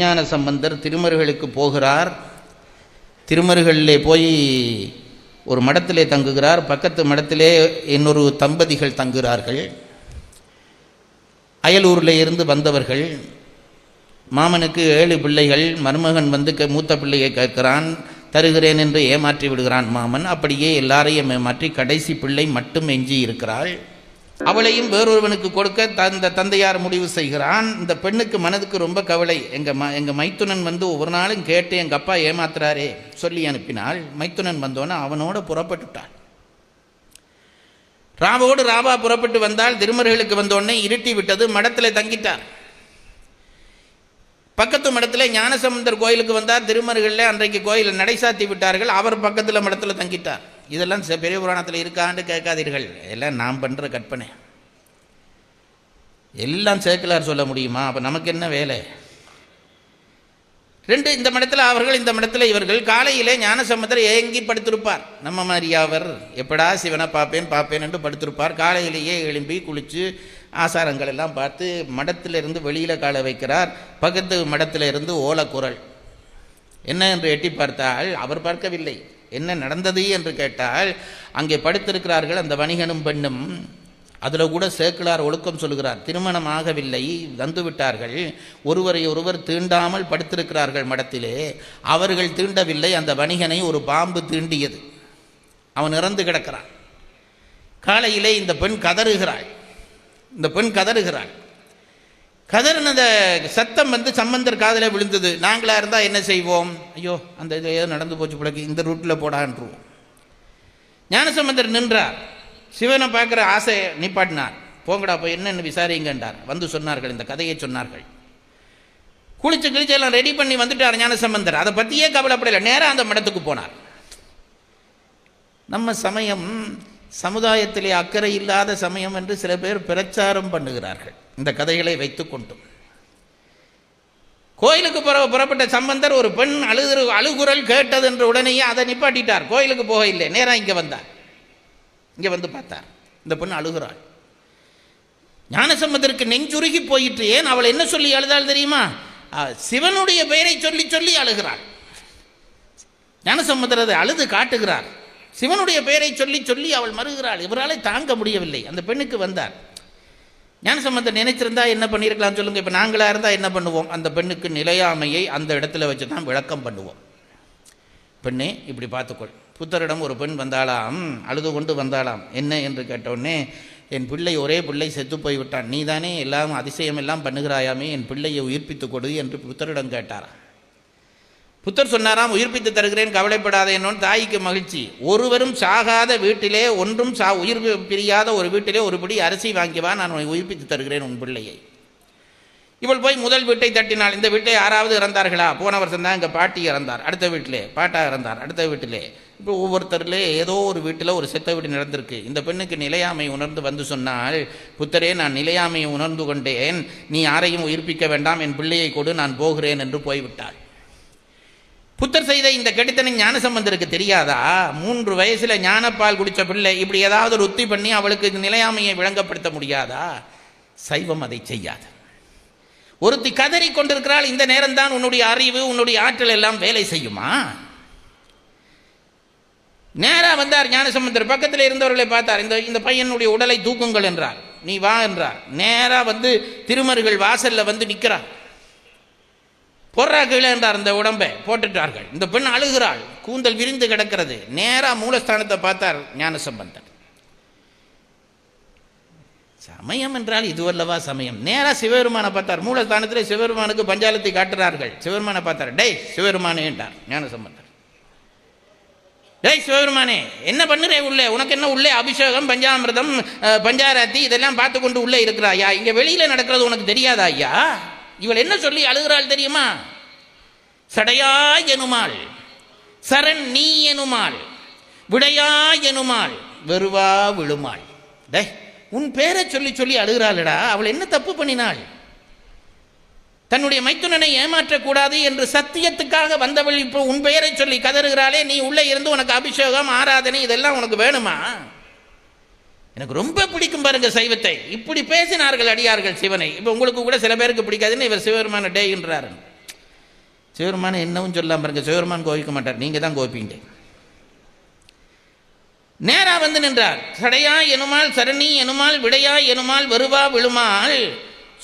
ஞான சம்பந்தர் திருமருகளுக்கு போகிறார். திருமருகளிலே போய் ஒரு மடத்திலே தங்குகிறார். பக்கத்து மடத்திலே இன்னொரு தம்பதிகள் தங்குகிறார்கள். அயலூரில் இருந்து வந்தவர்கள். மாமனுக்கு ஏழு பிள்ளைகள். மருமகன் வந்து க- மூத்த பிள்ளையை கேட்கிறான். தருகிறேன் என்று ஏமாற்றி விடுகிறான் மாமன். அப்படியே எல்லாரையும் ஏமாற்றி கடைசி பிள்ளை மட்டும் எஞ்சி இருக்கிறாள். அவளையும் வேறொருவனுக்கு கொடுக்க தந்த தந்தையார் முடிவு செய்கிறான். இந்த பெண்ணுக்கு மனதுக்கு ரொம்ப கவலை. எங்க ம எங்க மைத்துனன் வந்து ஒவ்வொரு நாளும் கேட்டு எங்க அப்பா ஏமாத்துறாரே சொல்லி அனுப்பினாள் மைத்துனன் வந்தோன்னே அவனோட புறப்பட்டுட்டாள் ராவோடு ராவா புறப்பட்டு வந்தால் திருமருகளுக்கு வந்தோடனே இருட்டி விட்டது மடத்தில் தங்கிட்டார் பக்கத்து மடத்தில் ஞானசமுந்தர் கோயிலுக்கு வந்தார் திருமருகளில் அன்றைக்கு கோயிலை நடை சாத்தி விட்டார்கள் அவர் பக்கத்தில் மடத்தில் தங்கிட்டார். இதெல்லாம் பெரிய புராணத்தில் இருக்கான்னு கேட்காதீர்கள். எல்லாம் நாம் பண்ணுற கற்பனை. எல்லாம் சேக்கிலார் சொல்ல முடியுமா? அப்போ நமக்கு என்ன வேலை? ரெண்டு இந்த மடத்தில் அவர்கள் இந்த மடத்தில் இவர்கள். காலையிலே ஞானசம்பந்தர் ஏங்கி படுத்திருப்பார். நம்ம மாதிரியாவர் எப்படா சிவனை பார்ப்பேன் பார்ப்பேன் என்று படுத்திருப்பார். காலையிலேயே எழும்பி குளித்து ஆசாரங்கள் எல்லாம் பார்த்து மடத்திலிருந்து வெளியில் காலை வைக்கிறார். பக்கத்து மடத்திலிருந்து ஓலக்குரல். என்ன என்று எட்டி பார்த்தால் அவர் பார்க்கவில்லை. என்ன நடந்தது என்று கேட்டால் அங்கே படுத்திருக்கிறார்கள் அந்த வணிகனும் பெண்ணும். அதில் கூட சேக்கிலார் ஒழுக்கம் சொல்கிறார் திருமணம் ஆகவில்லை வந்துவிட்டார்கள் ஒருவரை ஒருவர் தீண்டாமல் படுத்திருக்கிறார்கள் மடத்திலே. அவர்கள் தீண்டவில்லை அந்த வணிகனை ஒரு பாம்பு தீண்டியது. அவன் இறந்து கிடக்கிறான். காலையிலே இந்த பெண் கதறுகிறாள். இந்த பெண் கதறுகிறாள். கதறினத சத்தம் வந்து சம்பந்தர் காதில் விழுந்தது. நாங்களாக இருந்தால் என்ன செய்வோம்? ஐயோ அந்த இது ஏதோ நடந்து போச்சு பிள்ளைக்கு இந்த ரூட்டில் போடான்றுவோம் ஞானசம்பந்தர் நின்றார். சிவனை பார்க்குற ஆசை நிப்பாட்டினார். போங்கடா போய் என்னன்னு விசாரிங்கன்றார். வந்து சொன்னார்கள் இந்த கதையை சொன்னார்கள். குளிச்சு கிழிச்சு எல்லாம் ரெடி பண்ணி வந்துட்டார் ஞானசம்பந்தர். அதை பற்றியே கவலைப்படலை. நேராக அந்த மடத்துக்கு போனார். நம்ம சமயம் சமுதாயத்திலே அக்கறை இல்லாத சமயம் என்று சில பேர் பிரச்சாரம் பண்ணுகிறார்கள். இந்த கதைகளை வைத்துக்கொண்டும் கோயிலுக்கு புற புறப்பட்ட சம்பந்தர் ஒரு பெண் அழுது அழுகுரல் கேட்டது என்று உடனேயே அதை நிப்பாட்டிட்டார். கோயிலுக்கு போக இல்லை நேராக இங்கே வந்தார். இங்கே வந்து பார்த்தார். இந்த பெண் அழுகிறாள். ஞானசம்பந்தருக்கு நெஞ்சுருகி போயிட்டு ஏன்? அவள் என்ன சொல்லி அழுதாள் தெரியுமா? சிவனுடைய பெயரை சொல்லி சொல்லி அழுகிறாள். ஞானசம்பந்தர் அதை அழுது காட்டுகிறார். சிவனுடைய பெயரை சொல்லி சொல்லி அவள் மறுகிறாள். இவராலே தாங்க முடியவில்லை. அந்த பெண்ணுக்கு வந்தார். ஞானசம்பந்தர் நினைச்சிருந்தா என்ன பண்ணியிருக்கலாம் சொல்லுங்க. இப்போ நாங்களாக இருந்தால் என்ன பண்ணுவோம்? அந்த பெண்ணுக்கு நிலையாமையை அந்த இடத்துல வச்சு தான் விளக்கம் பண்ணுவோம். பெண்ணே இப்படி பார்த்துக்கொள். புத்தரிடம் ஒரு பெண் வந்தாளாம் அழுது கொண்டு வந்தாளாம். என்ன என்று கேட்டவுடனே என் பிள்ளை ஒரே பிள்ளை செத்து போய்விட்டான். நீதானே எல்லாம் அதிசயம் எல்லாம் பண்ணுகிறாயாமே என் பிள்ளையை உயிர்ப்பித்து கொடு என்று புத்தரிடம் கேட்டாராம். புத்தர் சொன்னாராம் உயிர்ப்பித்து தருகிறேன் கவலைப்படாத என்னோன் தாய்க்கு மகிழ்ச்சி. ஒருவரும் சாகாத வீட்டிலே ஒன்றும் சா உயிர் பிரியாத ஒரு வீட்டிலே ஒரு பிடி அரிசி வாங்கி வா நான் உன்னை உயிர்ப்பித்து தருகிறேன் உன் பிள்ளையை. இவள் போய் முதல் வீட்டை தட்டினாள். இந்த வீட்டை யாராவது இறந்தார்களா? போன வருஷம் தான் எங்கள் பாட்டி இறந்தார். அடுத்த வீட்டிலே பாட்டா இறந்தார். அடுத்த வீட்டிலே. இப்போ ஒவ்வொருத்தரிலே ஏதோ ஒரு வீட்டில் ஒரு செத்த வீடு நடந்திருக்கு. இந்த பெண்ணுக்கு நிலையாமை உணர்ந்து வந்து சொன்னால் புத்தரே நான் நிலையாமையை உணர்ந்து கொண்டேன். நீ யாரையும் உயிர்ப்பிக்க வேண்டாம். என் பிள்ளையை கொடு நான் போகிறேன் என்று போய்விட்டாள். புத்தர் செய்த இந்த கெடுத்தனம் ஞானசம்பந்தருக்கு தெரியாதா? மூன்று வயசுல ஞானப்பால் குடிச்ச பிள்ளை இப்படி ஏதாவது ஒரு உத்தி பண்ணி அவளுக்கு நிலையாமையை விளங்கப்படுத்த முடியாதா? சைவம் அதை செய்யாது. ஒருத்தி கதறி கொண்டிருக்கிறாள் இந்த நேரம்தான் உன்னுடைய அறிவு உன்னுடைய ஆற்றல் எல்லாம் வேலை செய்யுமா? நேராக வந்தார் ஞானசம்பந்தர். பக்கத்தில் இருந்தவர்களை பார்த்தார். இந்த இந்த பையனுடைய உடலை தூக்குங்கள் என்றார். நீ வா என்றார். நேராக வந்து திருமருகள் வாசல்ல வந்து நிற்கிறார் போடுறா கீழே என்றார் இந்த உடம்பை போட்டுட்டார்கள். இந்த பெண் அழுகிறாள் கூந்தல் விரிந்து கிடக்கிறது. நேராக மூலஸ்தானத்தை பார்த்தார் ஞானசம்பந்தர். சமயம் என்றால் இதுவல்லவா சமயம்? நேராக சிவபெருமானை பார்த்தார் மூலஸ்தானத்தில் சிவபெருமானுக்கு பஞ்சாலத்தை காட்டுறார்கள். சிவபெருமானை பார்த்தார் டேய் சிவபெருமானே என்றார் ஞானசம்பந்தர். டேய் சிவபெருமானே என்ன பண்ணுறே உள்ளே? உனக்கு என்ன உள்ளே அபிஷேகம் பஞ்சாமிர்தம் பஞ்சாராத்தி இதெல்லாம் பார்த்து கொண்டு உள்ளே இருக்கிறாயா? இங்கே வெளியில் நடக்கிறது உனக்கு தெரியாதா ஐயா? இவள் என்ன சொல்லி அழுகிறாள் தெரியுமா? சடையா எனுமாள் சரண் நீ எனுமாள் விடையா எனுமாள் வெறுவா விழுமாள். டே உன் பேரை சொல்லி சொல்லி அழுகிறாளடா அவள் என்ன தப்பு பண்ணினாள்? தன்னுடைய மைத்துனனை ஏமாற்றக்கூடாது என்று சத்தியத்துக்காக வந்தவள் இப்போ உன் பெயரை சொல்லி கதறுகிறாளே நீ உள்ளே இருந்து உனக்கு அபிஷேகம் ஆராதனை இதெல்லாம் உனக்கு வேணுமா? எனக்கு ரொம்ப பிடிக்கும் பாருங்க சைவத்தை. இப்படி பேசினார்கள் அடியார்கள் சிவனை. இப்போ உங்களுக்கு கூட சில பேருக்கு பிடிக்காதுன்னு இவர் சிவபெருமான டேன்றாரு சிவபெருமான என்னவும் சொல்லாம பாருங்க சிவபெருமான் கோவிக்க மாட்டார். நீங்க தான் கோபிங்க. நேரா வந்து நின்றார். சடையா எனுமால் சரணி எனுமால் விடையா எனுமால் வருவா விழுமால்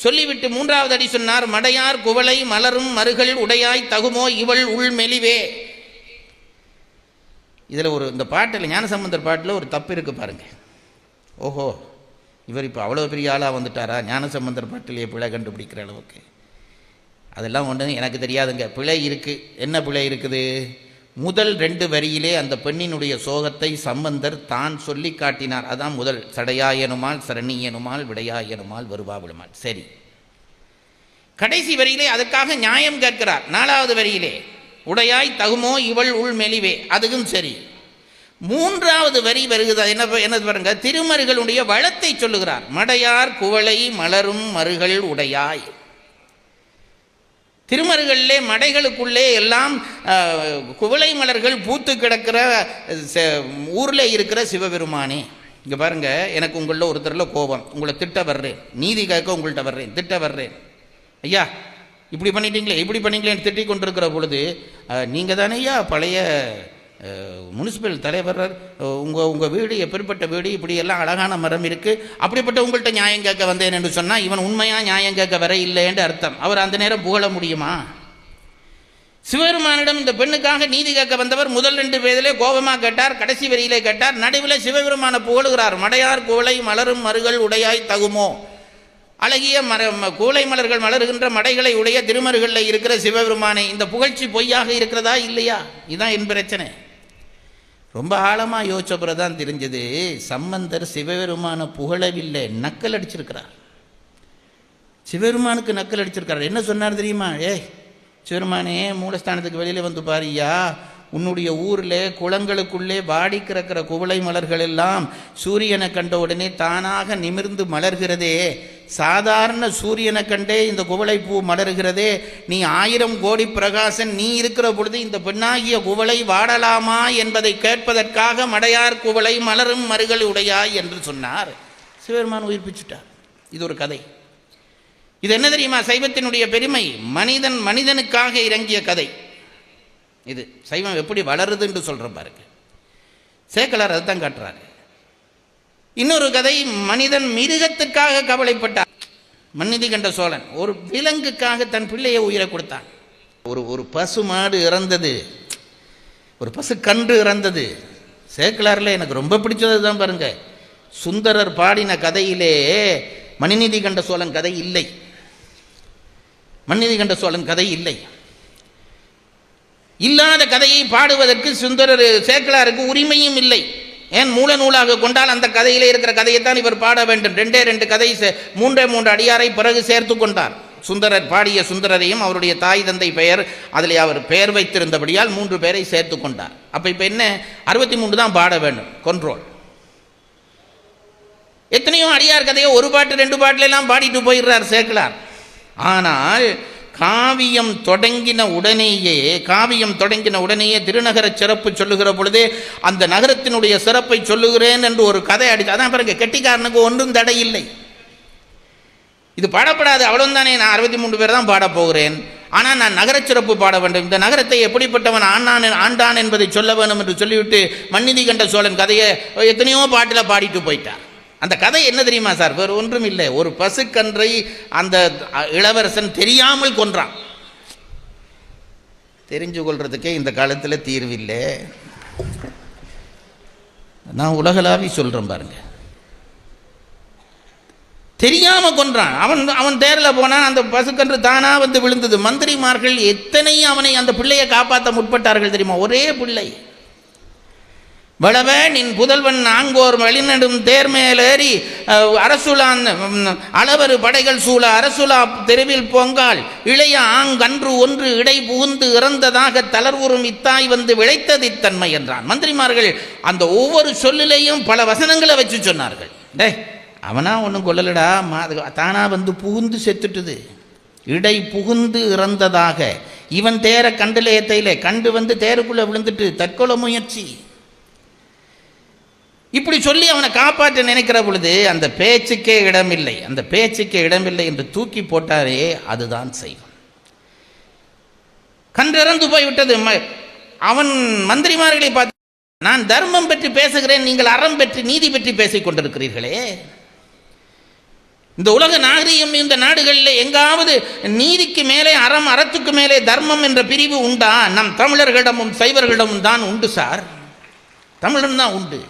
சொல்லிவிட்டு மூன்றாவது அடி சொன்னார் மடையார் குவளை மலரும் மறுகள் உடையாய் தகுமோ இவள் உள் மெலிவே இதில் ஒரு இந்த பாட்டில் ஞானசம்பந்தர் பாட்டில் ஒரு தப்பு இருக்கு பாருங்கள் ஓஹோ இவர் இப்போ அவ்வளோ பெரிய ஆளாக வந்துட்டாரா? ஞானசம்பந்தர் பாட்டிலேயே பிழை கண்டுபிடிக்கிற அளவுக்கு. அதெல்லாம் ஒன்று எனக்கு தெரியாதுங்க. பிழை இருக்குது என்ன பிழை இருக்குது? முதல் ரெண்டு வரியிலே அந்த பெண்ணினுடைய சோகத்தை சம்பந்தர் தான் சொல்லி காட்டினார். அதான் முதல். சடையாயனுமால் சரணியனுமால் விடையாயனுமால் வருவாவிடுமால் சரி. கடைசி வரியிலே அதுக்காக நியாயம் கேட்கிறார். நாலாவது வரியிலே உடையாய் தகுமோ இவள் உள் மெலிவே. அதுவும் சரி. மூன்றாவது வரி வருகிறது என்ன என்ன பாருங்க. திருமருகளுடைய வளத்தை சொல்லுகிறார். மடையார் குவளை மலரும் மருகள் உடையாய். திருமருகளிலே மடைகளுக்குள்ளே எல்லாம் குவளை மலர்கள் பூத்து கிடக்கிற செ- இருக்கிற சிவபெருமானே. இங்கே பாருங்க எனக்கு உங்களில் ஒருத்தரில் கோபம். உங்களை திட்ட வர்றேன். நீதி கேட்க உங்கள்கிட்ட வர்றேன். திட்ட வர்றேன். ஐயா இப்படி பண்ணிட்டீங்களே இப்படி பண்ணீங்களேன்னு திட்டிக் கொண்டிருக்கிற பொழுது நீங்கள் தானே ஐயா பழைய முனிசிபல் தலைவர் உங்கள் உங்கள் வீடு எப்படிப்பட்ட வீடு இப்படி எல்லாம் அழகான மரம் இருக்குது அப்படிப்பட்ட உங்கள்கிட்ட நியாயம் கேட்க வந்தேன் என்று சொன்னால் இவன் உண்மையாக நியாயம் கேட்க வர இல்லைன்னு அர்த்தம். அவர் அந்த நேரம் புகழ முடியுமா? சிவபெருமானிடம் இந்த பெண்ணுக்காக நீதி கேட்க வந்தவர் முதல் ரெண்டு பேரிலே கோபமாக கேட்டார் கடைசி வரியிலே கேட்டார் நடுவில் சிவபெருமான புகழுகிறார். மடையார் கோலை மலரும் மருகள் உடையாய் தகுமோ? அழகிய மர ம- கூலை மலர்கள் மலருகின்ற மடைகளை உடைய திருமருகளில் இருக்கிற சிவபெருமானை இந்த புகழ்ச்சி பொய்யாக இருக்கிறதா இல்லையா? இதுதான் என் பிரச்சனை. ரொம்ப ஆழமாக யோசிச்ச பிறகு தான் தெரிஞ்சது சம்பந்தர் சிவபெருமான புகழவில்லை நக்கல் அடிச்சிருக்கிறார். சிவபெருமானுக்கு நக்கல் அடிச்சிருக்கிறார். என்ன சொன்னார் தெரியுமா? ஏய் சிவருமானே மூலஸ்தானத்துக்கு வெளியில் வந்து பாரியா உன்னுடைய ஊரில் குளங்களுக்குள்ளே வாடி கிடக்கிற குவளை மலர்கள் எல்லாம் சூரியனை கண்ட உடனே தானாக நிமிர்ந்து மலர்கிறதே. சாதாரண சூரியனை கண்டே இந்த குவளை பூ மலர்கிறதே. நீ ஆயிரம் கோடி பிரகாசன் நீ இருக்கிற பொழுது இந்த பெண்ணாகிய குவளை வாடலாமா என்பதை கேட்பதற்காக மடையார் குவளை மலரும் மறுகள் உடையாய் என்று சொன்னார். சிவபெருமான் உயிர்ப்பிச்சுட்டார் இது ஒரு கதை. இது என்ன தெரியுமா? சைவத்தினுடைய பெருமை மனிதன் மனிதனுக்காக இறங்கிய கதை. இது சைவம் எப்படி வளருதுன்னு சொல்கிற பாருங்க. சேக்கலார் அதுதான் காட்டுறாரு. இன்னொரு கதை மனிதன் மிருகத்துக்காக கவலைப்பட்டார் மன்னிதி கண்ட சோழன் ஒரு விலங்குக்காக தன் பிள்ளையை உயிரை கொடுத்தான். ஒரு ஒரு பசு மாடு இறந்தது. ஒரு பசு கன்று இறந்தது. சேக்கலாரில் எனக்கு ரொம்ப பிடிச்சது தான் பாருங்க. சுந்தரர் பாடின கதையிலே மணிநிதி கண்ட சோழன் கதை இல்லை. மணிநிதி கண்ட சோழன் கதை இல்லை. இல்லாத கதையை பாடுவதற்கு சுந்தரர் சேக்கலாருக்கு உரிமையும் இல்லை. ஏன் மூல நூலாக கொண்டால் அந்த கதையிலே இருக்கிற கதையைத்தான் இவர் பாட வேண்டும். ரெண்டே ரெண்டு கதை சே- மூன்றே மூன்று அடியாரை பிறகு சேர்த்து கொண்டார். சுந்தரர் பாடிய சுந்தரரையும் அவருடைய தாய் தந்தை பெயர் அதில் அவர் பெயர் வைத்திருந்தபடியால் மூன்று பேரை சேர்த்து கொண்டார். அப்போ இப்போ என்ன? அறுபத்தி மூன்று தான் பாட வேண்டும். கொன்ட்ரோல் எத்தனையோ அடியார் கதையை ஒரு பாட்டு ரெண்டு பாட்டிலெல்லாம் பாடிட்டு போயிடுறார் சேர்க்கலார் ஆனால் காவியம் தொடங்கின உடனேயே காவியம் தொடங்கின உடனேயே திருநகர சிறப்பு சொல்லுகிற பொழுதே அந்த நகரத்தினுடைய சிறப்பை சொல்லுகிறேன் என்று ஒரு கதை அடிச்சு அதான் பிறகு கெட்டிக்காரனுக்கு ஒன்றும் தடை இல்லை. இது பாடப்படாது அவ்வளவுதானே நான் அறுபத்தி மூன்று பேர் தான் பாடப்போகிறேன் ஆனால் நான் நகரச் சிறப்பு பாட வேண்டும். இந்த நகரத்தை எப்படிப்பட்டவன் ஆண்டான் ஆண்டான் என்பதை சொல்ல வேண்டும் என்று சொல்லிவிட்டு மன்னிதி கண்ட சோழன் கதையை எத்தனையோ பாட்டில் பாடிட்டு போயிட்டார். அந்த கதை என்ன தெரியுமா சார்? வேறு ஒன்றும் இல்லை. ஒரு பசுக்கன்றை அந்த இளவரசன் தெரியாமல் கொன்றான். தெரிஞ்சு கொள்றதுக்கே இந்த காலத்தில் தீர்வில்லை நான் உலகளாவி சொல்கிறேன் பாருங்க. தெரியாம கொன்றான். அவன் அவன் தேரில் போனான். அந்த பசுக்கன்று தானா வந்து விழுந்தது. மந்திரிமார்கள் எத்தனை அவனை அந்த பிள்ளையை காப்பாற்ற முற்பட்டார்கள் தெரியுமா? ஒரே பிள்ளை. வளவ நின் புதல்வன் நாங்கோர் வழிநடும் தேர்மேலேறி அரசுலான் அளவரு படைகள் சூழ அரசுலா தெருவில் பொங்கால் இளைய ஆங்கன்று ஒன்று இடை புகுந்து இறந்ததாக தளர்வுறும் இத்தாய் வந்து விளைத்தது இத்தன்மை என்றான். மந்திரிமார்கள் அந்த ஒவ்வொரு சொல்லிலையும் பல வசனங்களை வச்சு சொன்னார்கள். டே அவனா ஒன்றும் கொல்லலடா மாது தானா வந்து புகுந்து செத்துட்டுது. இடை புகுந்து இறந்ததாக இவன் தேர கண்டில் ஏத்தையிலே கண்டு வந்து தேருக்குள்ளே விழுந்துட்டு தற்கொலை முயற்சி. இப்படி சொல்லி அவனை காப்பாற்ற நினைக்கிற பொழுது அந்த பேச்சுக்கே இடமில்லை. அந்த பேச்சுக்கே இடமில்லை என்று தூக்கி போட்டாரே அதுதான் செய்வம் கன்றிறந்து போய்விட்டது. ம- அவன் மந்திரிமார்களை பார்த்து நான் தர்மம் பற்றி பேசுகிறேன் நீங்கள் அறம் பற்றி நீதி பற்றி பேசிக் கொண்டிருக்கிறீர்களே. இந்த உலக நாகரிகம் இந்த நாடுகளில் எங்காவது நீதிக்கு மேலே அறம் அறத்துக்கு மேலே தர்மம் என்ற பிரிவு உண்டா? நம் தமிழர்களிடமும் சைவர்களிடமும் தான் உண்டு சார். தமிழன் தான் உண்டு.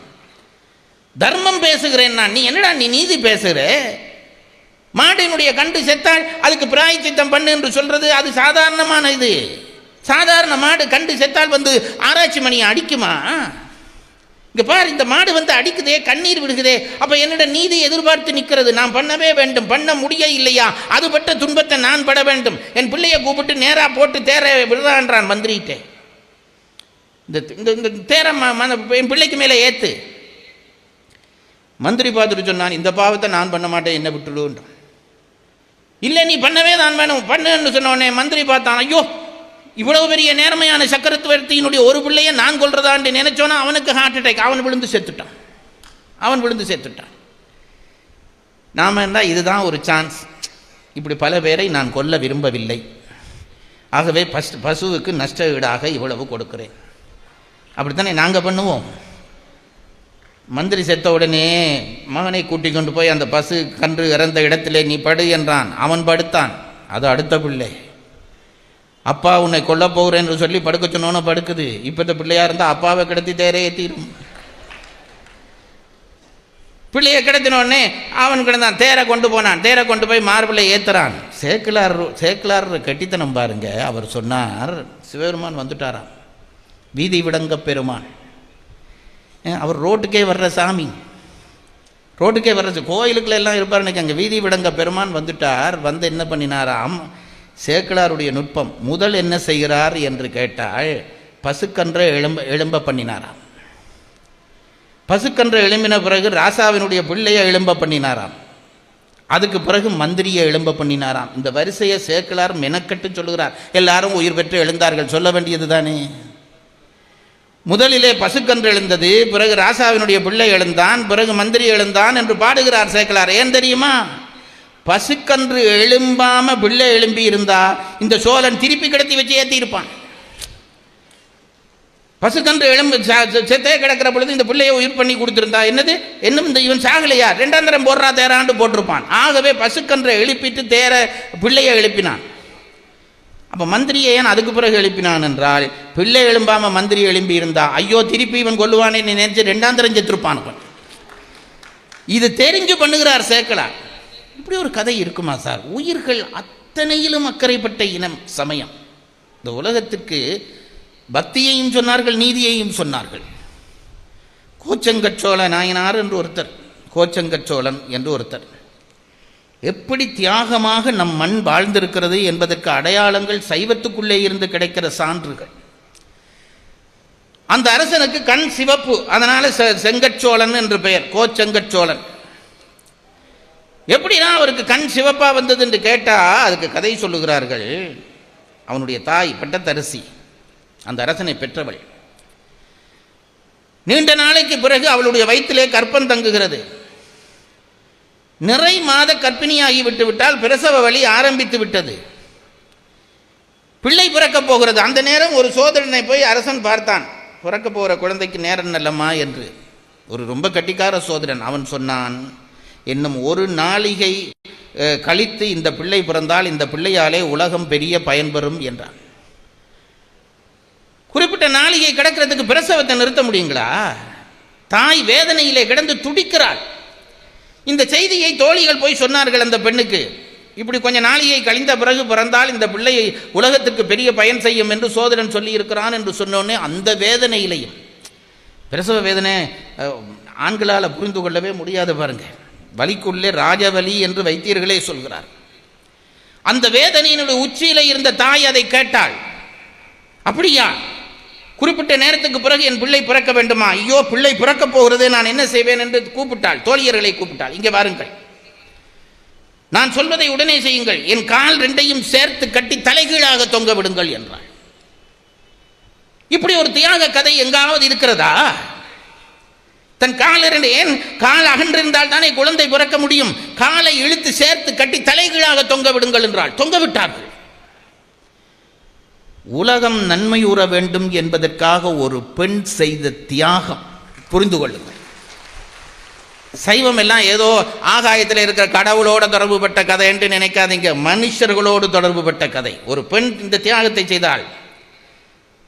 தர்மம் பேசுகிறேன்னா நீ என்னடா நீ நீதி பேசுகிற மாடினுடைய கண்டு செத்தால் அதுக்கு பிராயச்சித்தம் பண்ணு என்று சொல்றது அது சாதாரணமான இது. சாதாரண மாடு கண்டு செத்தால் வந்து ஆராய்ச்சி மணியை அடிக்குமா? இங்க பார் இந்த மாடு வந்து அடிக்குதே கண்ணீர் விடுகுதே அப்ப என்னோட நீதி எதிர்பார்த்து நிற்கிறது. நான் பண்ணவே வேண்டும். பண்ண முடிய இல்லையா? அது பட்ட துன்பத்தை நான் பட வேண்டும். என் பிள்ளையை கூப்பிட்டு நேரா போட்டு தேர விடுறான்றான் மந்திரிட்டே இந்த இந்த இந்த தேர என் பிள்ளைக்கு மேலே ஏற்று மந்திரி பார்த்துட்டு சொன்னான் இந்த பாவத்தை நான் பண்ண மாட்டேன் என்ன விட்டுடுன்றான். இல்லை நீ பண்ணவே தான் வேணும் பண்ணுன்னு சொன்ன மந்திரி பார்த்தான் ஐயோ இவ்வளவு பெரிய நேர்மையான சக்கரத்துவர்த்தியினுடைய ஒரு பிள்ளையை நான் கொள்றதான்னு நினைச்சோன்னா அவனுக்கு ஹார்ட் அட்டாக் அவன் விழுந்து செத்துட்டான். அவன் விழுந்து செத்துட்டான். நாம இருந்தால் இதுதான் ஒரு சான்ஸ் இப்படி பல பேரை நான் கொல்ல விரும்பவில்லை. ஆகவே பஸ் பசுவுக்கு நஷ்ட ஈடாக இவ்வளவு கொடுக்குறேன். அப்படித்தானே நாங்கள் பண்ணுவோம்? மந்திரி செத்த உடனே மகனை கூட்டிக் கொண்டு போய் அந்த பசு கன்று இறந்த இடத்திலே நீ படு என்றான். அவன் படுத்தான். அது அடுத்த பிள்ளை. அப்பா உன்னை கொல்ல போகிறேன் என்று சொல்லி படுக்க சொன்னோன்னு படுக்குது. இப்பத்த பிள்ளையாக இருந்தால் அப்பாவை கிடத்தி தேரே ஏற்றிடும் பிள்ளையை கிடத்தினோடனே அவன் கிடந்தான். தேரை கொண்டு போனான். தேரை கொண்டு போய் மார்பிளை ஏற்றுறான் சேக்கிலார் சேக்கிலார் கட்டித்தனம் பாருங்க. அவர் சொன்னார் சிவபெருமான் வந்துட்டாராம். வீதி விடங்க பெருமான். அவர் ரோட்டுக்கே வர்ற சாமி. ரோட்டுக்கே வர்ற கோயிலுக்குள்ள எல்லாம் இருப்பார் இன்னைக்கு அங்கே வீதி விடங்க பெருமான் வந்துட்டார். வந்து என்ன பண்ணினாராம் சேக்கிலாருடைய நுட்பம். முதல் என்ன செய்கிறார் என்று கேட்டால் பசுக்கன்றை எழும்ப எழும்ப பண்ணினாராம். பசுக்கன்றை எழும்பின பிறகு ராசாவினுடைய பிள்ளையை எழும்ப பண்ணினாராம். அதுக்கு பிறகு மந்திரியை எழும்ப பண்ணினாராம். இந்த வரிசையை சேக்கிலார் மெனக்கட்டு சொல்லுகிறார். எல்லாரும் உயிர் பெற்று எழுந்தார்கள். சொல்ல வேண்டியது தானே முதலிலே பசுக்கன்று எழுந்தது பிறகு ராசாவினுடைய பிள்ளை எழுந்தான் பிறகு மந்திரி எழுந்தான் என்று பாடுகிறார் சேக்கலார். ஏன் தெரியுமா? பசுக்கன்று எழும்பாம பிள்ளை எழும்பி இருந்தா இந்த சோழன் திருப்பி கிடத்தி வச்சு ஏற்றியிருப்பான் இருப்பான் பசுக்கன்று எழும்பு ச- செத்தே கிடக்கிற பொழுது இந்த பிள்ளையை உயிர் பண்ணி கொடுத்துருந்தா என்னது? இன்னும் இந்த இவன் சாகலையா ரெண்டாந்திரம் போடுறா தேராண்டு போட்டிருப்பான். ஆகவே பசுக்கன்றை எழுப்பிட்டு தேர பிள்ளையை எழுப்பினான். அப்போ மந்திரியை ஏன் அதுக்கு பிறகு எழுப்பினான் என்றால் பிள்ளை எழும்பாமல் மந்திரி எழும்பி இருந்தா ஐயோ திருப்பி இவன் கொல்லுவானே நினைச்சு ரெண்டாம் தெரிஞ்சிருப்பான் இது தெரிஞ்சு பண்ணுகிறார் சேக்கலார் இப்படி ஒரு கதை இருக்குமா சார்? உயிர்கள் அத்தனையிலும் அக்கறைப்பட்ட இனம் சமயம். இந்த உலகத்திற்கு பக்தியையும் சொன்னார்கள் நீதியையும் சொன்னார்கள். கோச்சங்கச்சோழ நாயனார் என்று ஒருத்தர். கோச்சங்கச்சோழன் என்று ஒருத்தர். எப்படி தியாகமாக நம் மண் வாழ்ந்திருக்கிறது என்பதற்கு அடையாளங்கள் சைவத்துக்குள்ளே இருந்து கிடைக்கிற சான்றுகள். அந்த அரசனுக்கு கண் சிவப்பு அதனால செ- செங்கச்சோழன் என்று பெயர் கோச்செங்கச்சோழன் எப்படின்னா அவருக்கு கண் சிவப்பாக வந்தது என்று கேட்டால் அதுக்கு கதை சொல்லுகிறார்கள். அவனுடைய தாய் பட்டத்தரசி அந்த அரசனை பெற்றவள். நீண்ட நாளைக்கு பிறகு அவளுடைய வயிற்றிலே கற்பம் தங்குகிறது. நிறை மாத கர்ப்பிணியாகி விட்டுவிட்டால் பிரசவ வழி ஆரம்பித்து விட்டது. பிள்ளை பிறக்கப் போகிறது. அந்த நேரம் ஒரு சோதரனை போய் அரசன் பார்த்தான். பிறக்க போகிற குழந்தைக்கு நேரம் நல்லம்மா என்று. ஒரு ரொம்ப கட்டிக்கார சோதரன். அவன் சொன்னான் இன்னும் ஒரு நாளிகை கழித்து இந்த பிள்ளை பிறந்தால் இந்த பிள்ளையாலே உலகம் பெரிய பயன்பெறும் என்றான். குறிப்பிட்ட நாளிகை கிடக்கிறதுக்கு பிரசவத்தை நிறுத்த முடியுங்களா? தாய் வேதனையிலே கிடந்து துடிக்கிறாள். இந்த செய்தியை தோழிகள் போய் சொன்னார்கள் அந்த பெண்ணுக்கு. இப்படி கொஞ்ச நாளையை கழிந்த பிறகு பிறந்தால் இந்த பிள்ளையை உலகத்துக்கு பெரிய பயன் செய்யும் என்று சோதரன் சொல்லியிருக்கிறான் என்று சொன்னோன்னே அந்த வேதனையிலையும் பிரசவ வேதனை ஆண்களால் புரிந்து கொள்ளவே முடியாது பாருங்க. வலிக்குள்ளே ராஜவலி என்று வைத்தியர்களே சொல்கிறார். அந்த வேதனையினுடைய உச்சியில இருந்த தாய் அதை கேட்டாள். அப்படியா? குறிப்பிட்ட நேரத்துக்கு பிறகு என் பிள்ளை பிறக்க வேண்டுமா? ஐயோ பிள்ளை பிறக்கப் போகிறது நான் என்ன செய்வேன் என்று கூப்பிட்டாள். தோழியர்களை கூப்பிட்டாள். இங்கே வாருங்கள். நான் சொல்வதை உடனே செய்யுங்கள். என் கால் ரெண்டையும் சேர்த்து கட்டி தலைகீழாக தொங்க விடுங்கள் என்றாள். இப்படி ஒரு தியாக கதை எங்காவது இருக்கிறதா? தன் கால் இரண்டு ஏன்? கால் அகன்றிருந்தால் தானே குழந்தை பிறக்க முடியும். காலை இழுத்து சேர்த்து கட்டி தலைகீழாக தொங்க விடுங்கள் என்றாள். தொங்க விட்டார்கள். உலகம் நன்மையுற வேண்டும் என்பதற்காக ஒரு பெண் செய்த தியாகம். புரிந்து கொள்ளுங்கள். சைவம் எல்லாம் ஏதோ ஆகாயத்தில் இருக்கிற கடவுளோட தொடர்பு பட்ட கதை என்று நினைக்காதீங்க. மனுஷர்களோடு தொடர்பு பட்ட கதை. ஒரு பெண் இந்த தியாகத்தை செய்தாள்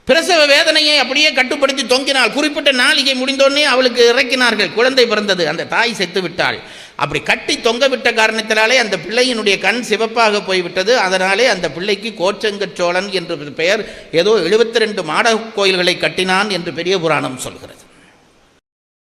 பிரசவ வேதனையை அப்படியே கட்டுப்படுத்தி தொங்கினாள். குறிப்பிட்ட நாளிகை முடிந்தோடனே அவளுக்கு இறக்கினார்கள். குழந்தை பிறந்தது. அந்த தாய் செத்து விட்டாள் அப்படி கட்டி தொங்க விட்ட காரணத்தினாலே அந்த பிள்ளையினுடைய கண் சிவப்பாக போய்விட்டது. அதனாலே அந்த பிள்ளைக்கு கோச்சங்கச் சோழன் என்று பெயர். ஏதோ எழுபத்தி ரெண்டு மாட கோயில்களை கட்டினான் என்று பெரிய புராணம் சொல்கிறது.